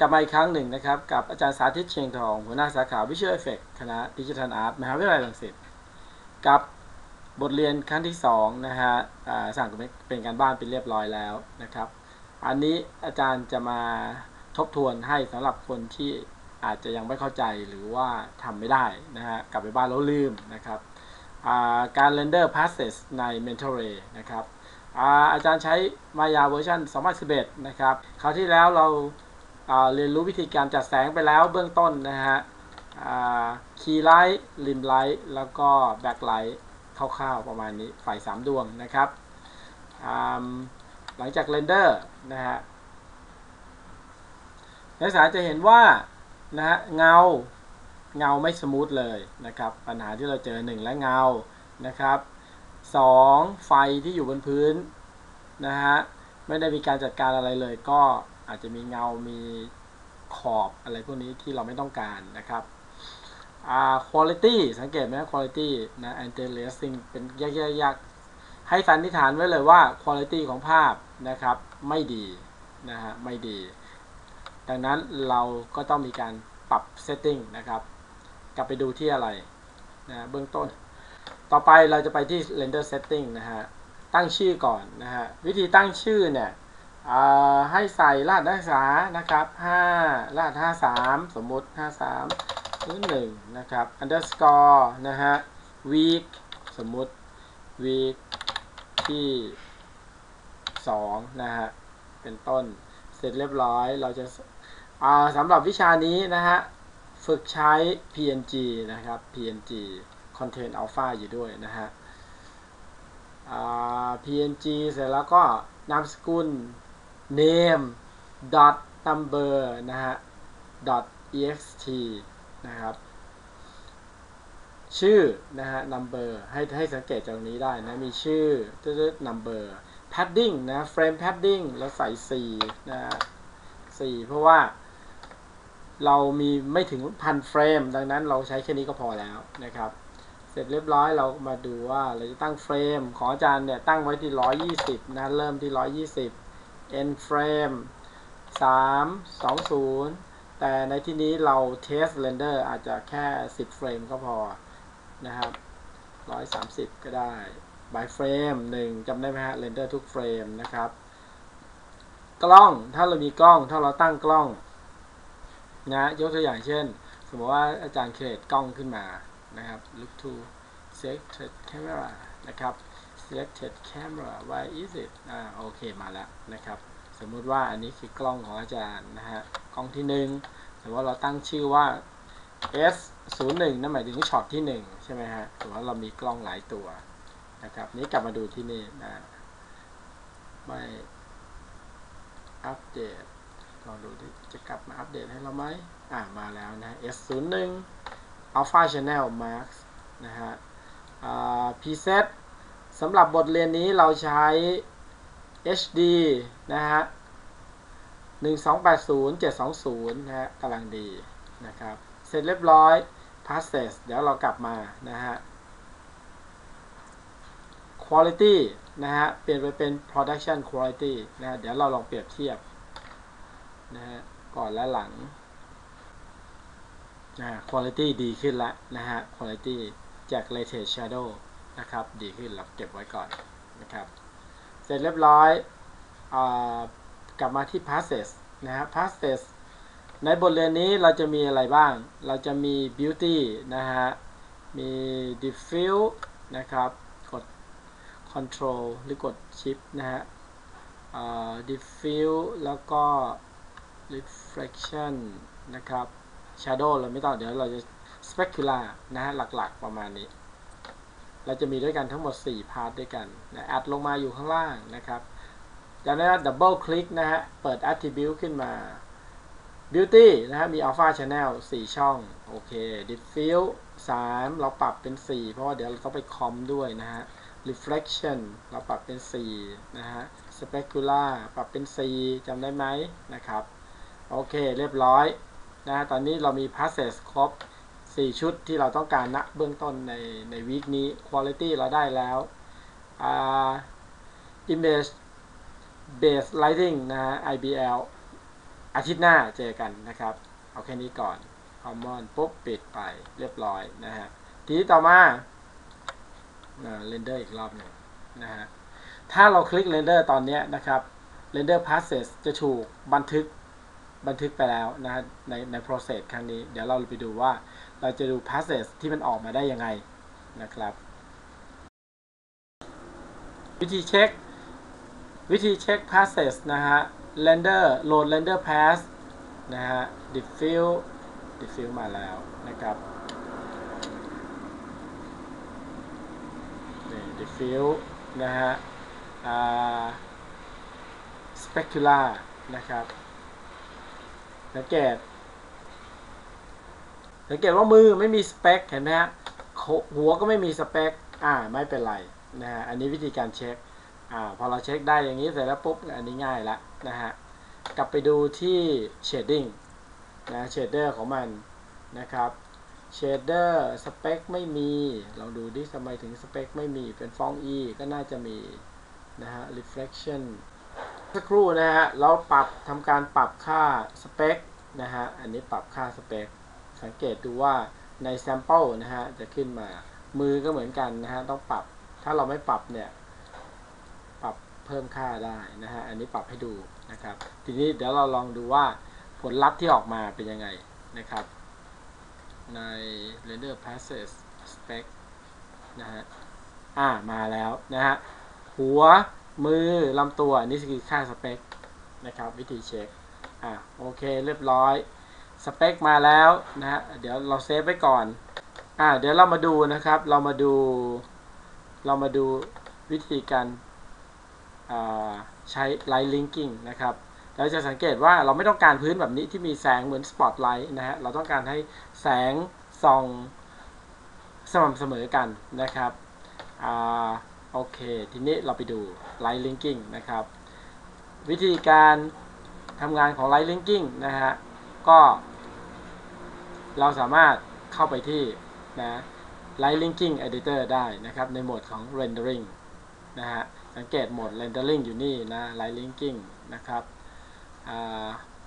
กลับมาอีกครั้งหนึ่งนะครับ กับอาจารย์สาธิตเชียงทอง หัวหน้าสาขา Visual Effect คณะดิจิทัลอาร์ตมหาวิทยาลัยรังสิตกับบทเรียนครั้งที่2นะฮะสั่งเป็นการบ้านเป็นเรียบร้อยแล้วนะครับ อันนี้อาจารย์จะมาทบทวนให้สำหรับคนที่อาจจะยังไม่เข้าใจหรือว่าทำไม่ได้นะฮะกลับไปบ้านแล้วลืมนะครับการ render passes ใน Mental Ray นะครับอาอาจารย์ใช้มายาเวอร์ชัน2011 นะครับ คราวที่แล้วเรา เรียนรู้วิธีการจัดแสงไปแล้วเบื้องต้นนะฮะคีย์ไลท์ริมไลท์แล้วก็แบ็คไลท์คร่าวๆประมาณนี้ไฟ3ดวงนะครับหลังจากเรนเดอร์นะฮะนักศึกษาจะเห็นว่านะฮะเงาเงาไม่สมูทเลยนะครับ ปัญหาที่เราเจอ 1 และเงานะครับ2ไฟที่อยู่บนพื้นนะฮะไม่ได้มีการจัดการอะไรเลยก็ อาจจะมีเงา มีขอบอะไรพวกนี้ที่เราไม่ต้องการนะครับอ่า quality สังเกตไหม quality นะ anti aliasing เป็นยากๆให้สันนิษฐานไว้เลยว่า quality ของภาพนะครับไม่ดีนะฮะไม่ดี ดังนั้นเราก็ต้องมีการปรับ setting นะครับ กลับไปดูที่อะไรนะเบื้องต้น ต่อไปเราจะไปที่ render setting นะฮะ ตั้งชื่อก่อนนะฮะ วิธีตั้งชื่อเนี่ย ให้ใส่รหัสนักศึกษานะครับ5รหัส53 สมมุติ 53หรือ1นะครับ underscore นะฮะ week สมมุติ week ที่2นะฮะ เป็นต้น เสร็จเรียบร้อย เราจะสำหรับวิชานี้นะฮะ ฝึกใช้ png นะครับ png contain alpha อยู่ด้วยนะฮะ png เสร็จแล้วก็นามสกุล name dot number นะฮะ dot ext นะครับ ชื่อนะฮะ number ให้ให้สังเกตจากนี้ได้นะ มีชื่อตืด number padding นะ frame padding แล้วใส่ 4 นะ4เพราะว่าเรามีไม่ถึงพันเฟรม ดังนั้นเราใช้แค่นี้ก็พอแล้วนะครับ เสร็จเรียบร้อยเรามาดูว่าเราจะตั้งเฟรม ของอาจารย์เนี่ยตั้งไว้ที่ 120 นะ เริ่มที่ 120 end frame 3 20 แต่ในที่นี้เรา test render อาจจะแค่ 10 เฟรมก็พอนะครับ 130 ก็ได้ by frame 1จำได้ไหมฮะ render ทุกเฟรมนะครับ กล้องถ้าเรามีกล้องถ้าเราตั้งกล้องนะยกตัวอย่างเช่น สมมติว่าอาจารย์เครดกล้องขึ้นมานะครับ look to select camera นะครับ selected camera why is it อ่าโอเคมาแล้วนะครับ สมมุติว่าอันนี้คือกล้องของอาจารย์นะฮะกล้องที่ 1 สมมติว่าเราตั้งชื่อว่า S 0 1นั่นหมายถึงช็อตที่ 1 ใช่ไหมฮะสมมติว่าเรามีกล้องหลายตัวนะครับ นี้กลับมาดูที่นี่นะไม่อัปเดตลองดูที่จะกลับมาอัปเดตให้เราไหมอ่ามาแล้วนะ S01 Alpha Channel Marks นะฮะ preset สำหรับบทเรียนนี้เราใช้ HD นะฮะ 1280 720 นะฮะกำลังดีนะครับ เสร็จเรียบร้อย passes เดี๋ยวเรากลับมานะฮะ quality นะฮะ เปลี่ยนไปเป็น production quality นะเดี๋ยวเราลองเปรียบเทียบนะฮะ ก่อนและหลังนะ quality ดีขึ้นแล้วนะฮะ quality จาก latest shadow นะครับ ดีขึ้นเราเก็บไว้ก่อนนะครับ เสร็จเรียบร้อยอกลับมาที่ passes นะฮะ passes ในบทเรียนนี้เราจะมีอะไรบ้าง เราจะมี beauty นะฮะ มี diffuse นะครับ กด control หรือกด shift นะฮะ diffuse แล้วก็ reflection นะครับ shadow เราไม่ต้อง เดี๋ยวเราจะ specular นะฮะ หลักๆ ประมาณนี้ เราจะมีด้วยกันทั้งหมด 4 พาร์ทด้วยกันนะแอดลงมาอยู่ข้างล่างนะครับจากนั้น double click นะฮะ เปิด attribute ขึ้นมา beauty นะฮะ มี alpha channel 4 ช่อง โอเค diffuse 3 เราปรับเป็น 4 เพราะว่าเดี๋ยวเราต้องไปคอมด้วยนะฮะ reflection เราปรับเป็น 4 นะฮะ specular ปรับเป็น 4จำได้ไหมนะครับ โอเค เรียบร้อยนะตอนนี้เรามี passes ครบ 4ชุดที่เราต้องการณเบื้องต้นในในวีคนี้ quality เราได้แล้ว uh, image Base lighting นะฮะ IBL อาทิตย์หน้าเจอกันนะครับ เอาแค่นี้ก่อน common ปุ๊บปิดไปเรียบร้อยนะฮะ ทีนี้ต่อมาเรนเดอร์อีกรอบหนึ่งนะฮะ ถ้าเราคลิกเรนเดอร์ตอนนี้นะครับ render process จะถูกบันทึก บันทึกไปแล้วนะฮะในใน process ครั้งนี้ เดี๋ยวเราไปดูว่าเราจะดู process ที่มันออกมาได้ยังไงนะครับ วิธีเช็ค วิธีเช็ค process นะฮะ render load render pass นะฮะ diffuse diffuse มาแล้วนะครับนี่ diffuse นะฮะ specular นะครับ สังเกต สังเกตว่ามือไม่มีสเปคเห็นไหมฮะหัวก็ไม่มีสเปคอ่าไม่เป็นไรนะฮะอันนี้วิธีการเช็คอ่าพอเราเช็คได้อย่างนี้เสร็จแล้วปุ๊บอันนี้ง่ายละนะฮะกลับไปดูที่ shading นะ shader ของมันนะครับ shader สเปคไม่มีลองดูดิทำไมถึงสเปคไม่มีเป็นฟอง E ก็น่าจะมีนะฮะ reflection สักครู่นะฮะเราปรับทำการปรับค่าสเปคนะฮะอันนี้ปรับค่าสเปคสังเกตดูว่าใน sample นะฮะจะขึ้นมามือก็เหมือนกันนะฮะต้องปรับถ้าเราไม่ปรับเนี่ยปรับเพิ่มค่าได้นะฮะอันนี้ปรับให้ดูนะครับ ทีนี้เดี๋ยวเราลองดูว่าผลลัพธ์ที่ออกมาเป็นยังไงนะครับ ใน render process spec นะฮะอ่ามาแล้วนะฮะหัว มือลำตัวนี่คือค่าสเปคนะครับวิธีเช็คอ่าโอเคเรียบร้อยสเปคมาแล้วนะฮะเดี๋ยวเราเซฟไว้ก่อนอ่าเดี๋ยวเรามาดูนะครับเรามาดู เรามาดูวิธีการใช้ Light Linking นะครับเราจะสังเกตว่าเราไม่ต้องการพื้นแบบนี้ที่มีแสงเหมือนสปอตไลท์นะฮะเราต้องการให้แสงส่องสม่ำเสมอกันนะครับอ่า โอเค ทีนี้เราไปดู Light Linking นะครับ วิธีการทำงานของ Light Linking นะฮะ ก็ เราสามารถเข้าไปที่นะ Light Linking Editor ได้นะครับ ในโหมดของ Rendering นะฮะ สังเกตโหมด Rendering อยู่นี่นะ Light Linking นะครับ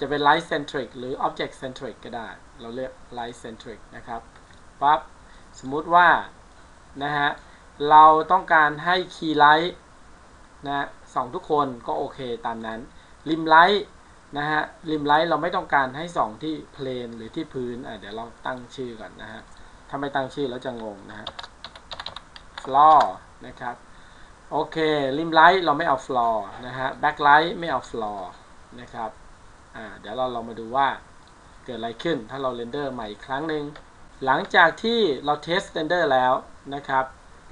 จะเป็น Light Centric หรือ Object Centric ก็ได้ เราเรียก Light Centric นะครับปั๊บสมมุติว่านะฮะ เราต้องการให้คีย์ไลท์นะสองทุกคนก็โอเคตามนั้นริมไลท์นะฮะริมไลท์เราไม่ต้องการให้ส่องที่เพลนหรือที่พื้นอะเดี๋ยวเราตั้งชื่อก่อนนะฮะถ้าไม่ตั้งชื่อแล้วจะงงนะฮะ floor นะครับโอเคริมไลท์เราไม่เอา floor นะฮะ backlight ไม่เอา floor นะครับอ่าเดี๋ยวเราลองมาดูว่าเกิดอะไรขึ้นถ้าเราเรนเดอร์ใหม่อีกครั้งหนึ่งหลังจากที่เราเทสเรนเดอร์แล้วนะครับ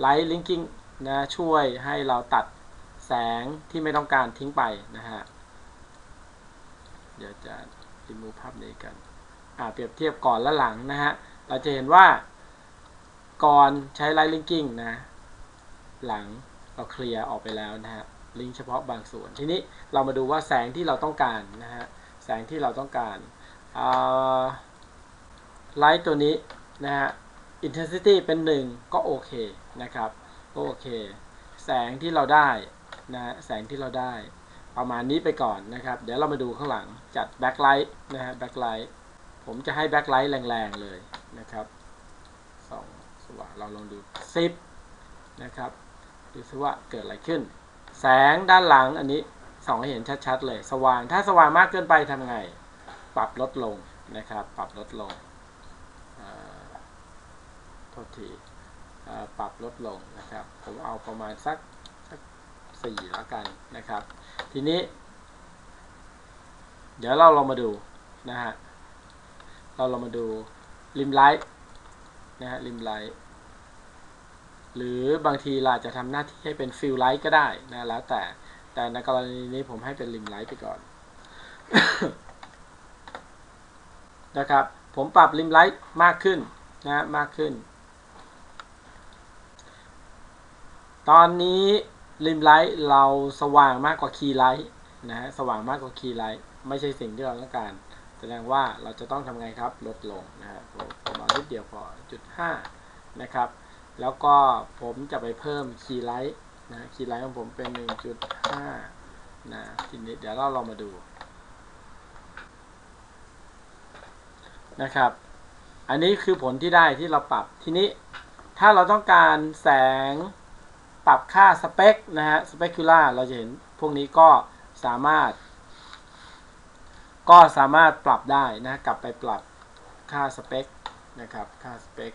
Light Linking นะช่วยให้เราตัดแสงที่ไม่ต้องการทิ้งไปนะฮะ เดี๋ยวจะ remove ภาพนี้กันอ่าเปรียบเทียบก่อนและหลังนะฮะ เราจะเห็นว่าก่อนใช้ Light Linking นะ หลังเราเคลียร์ออกไปแล้วนะฮะ ลิงก์เฉพาะบางส่วน ทีนี้เรามาดูว่าแสงที่เราต้องการนะฮะ แสงที่เราต้องการไลท์ตัวนี้นะฮะ intensity เป็น 1 ก็โอเค นะครับโอเค แสงที่เราได้นะแสงที่เราได้ ประมาณนี้ไปก่อนนะครับ เดี๋ยวเรามาดูข้างหลังจัด backlight นะฮะ backlight ผมจะให้ backlight แรงๆเลยนะครับสองสว่างเราลองดู10นะครับดูซิว่าเกิดอะไรขึ้น แสงด้านหลังอันนี้ส่องให้เห็นชัดๆเลย สว่างถ้าสว่างมากเกินไปทำไง ปรับลดลงนะครับ ปรับลดลงโทษที ปรับลดลงนะครับ ผมเอาประมาณสักสักสี่แล้วกันนะครับ ทีนี้ เดี๋ยวเราลองมาดูนะฮะเราลองมาดูริมไลท์นะฮะริมไลท์หรือบางทีเราจะทำหน้าที่ให้เป็นฟิลไลท์ก็ได้นะแล้วแต่แต่ในกรณีนี้ผมให้เป็นริมไลท์ไปก่อนนะครับ ผมปรับริมไลท์มากขึ้นนะมากขึ้น ตอนนี้ริมไลท์เราสว่างมากกว่าคีย์ไลท์นะฮะสว่างมากกว่าคีย์ไลท์ไม่ใช่สิ่งที่เราต้องการ แสดงว่าเราจะต้องทำไงครับ ลดลงนะฮะผมเอานิดเดียวพอจุดห้านะครับ แล้วก็ผมจะไปเพิ่มคีย์ไลท์นะคีย์ไลท์ของผมเป็น 1.5นะทีนี้เดี๋ยวเราลองมาดูนะครับ อันนี้คือผลที่ได้ที่เราปรับทีนี้ถ้าเราต้องการแสง ปรับค่าสเปคนะฮะสเปคูล่าเราจะเห็นพวกนี้ก็สามารถ ก็สามารถปรับได้นะกลับไปปรับค่าสเปคนะครับค่าสเปค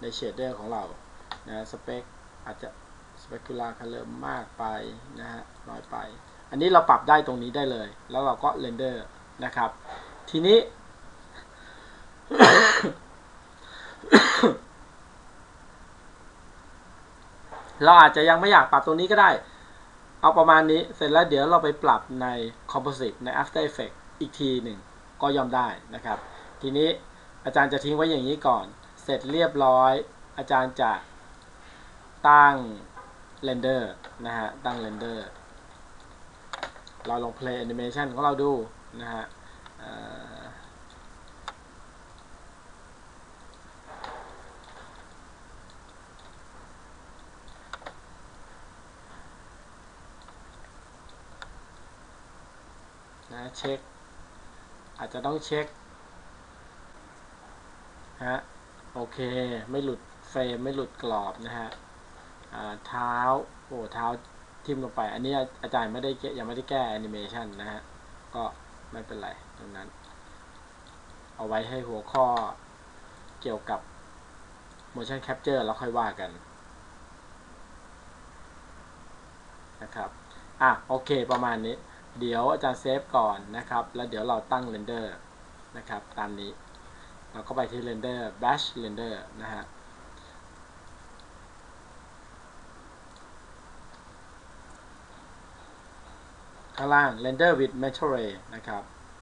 ในเชดเดอร์ของเรานะสเปคอาจจะสเปคูล่าคัลเลอร์มากไปนะฮะน้อยไป อันนี้เราปรับได้ตรงนี้ได้เลย แล้วเราก็เรนเดอร์นะครับ ทีนี้ เราอาจจะยังไม่อยากปรับตรงนี้ก็ได้ เอาประมาณนี้เสร็จแล้วเดี๋ยวเราไปปรับใน Composite ใน After Effects อีกทีหนึ่งก็ยอมได้นะครับ ทีนี้อาจารย์จะทิ้งไว้อย่างนี้ก่อน เสร็จเรียบร้อย อาจารย์จะตั้ง Render นะฮะ ตั้ง Render เราลอง Play Animation ของเราดูนะฮะ เอ่อนะเช็ค อาจจะต้องเช็คฮะโอเค ไม่หลุดเฟรมไม่หลุดกรอบนะฮะเท้าโอ้เท้าทิ่มลงไป อันนี้อาจารย์ไม่ได้ยังไม่ได้แก้แอนิเมชันนะฮะ ก็ไม่เป็นไรตรงนั้น เอาไว้ให้หัวข้อเกี่ยวกับ motion capture แล้วค่อยว่ากันนะครับ อะ โอเคประมาณนี้ เดี๋ยวอาจารย์เซฟก่อนนะครับ แล้วเดี๋ยวเราตั้งเรนเดอร์นะครับ ตามนี้ เราก็ไปที่เรนเดอร์ bash render นะฮะข้างล่าง render with metal ray นะครับ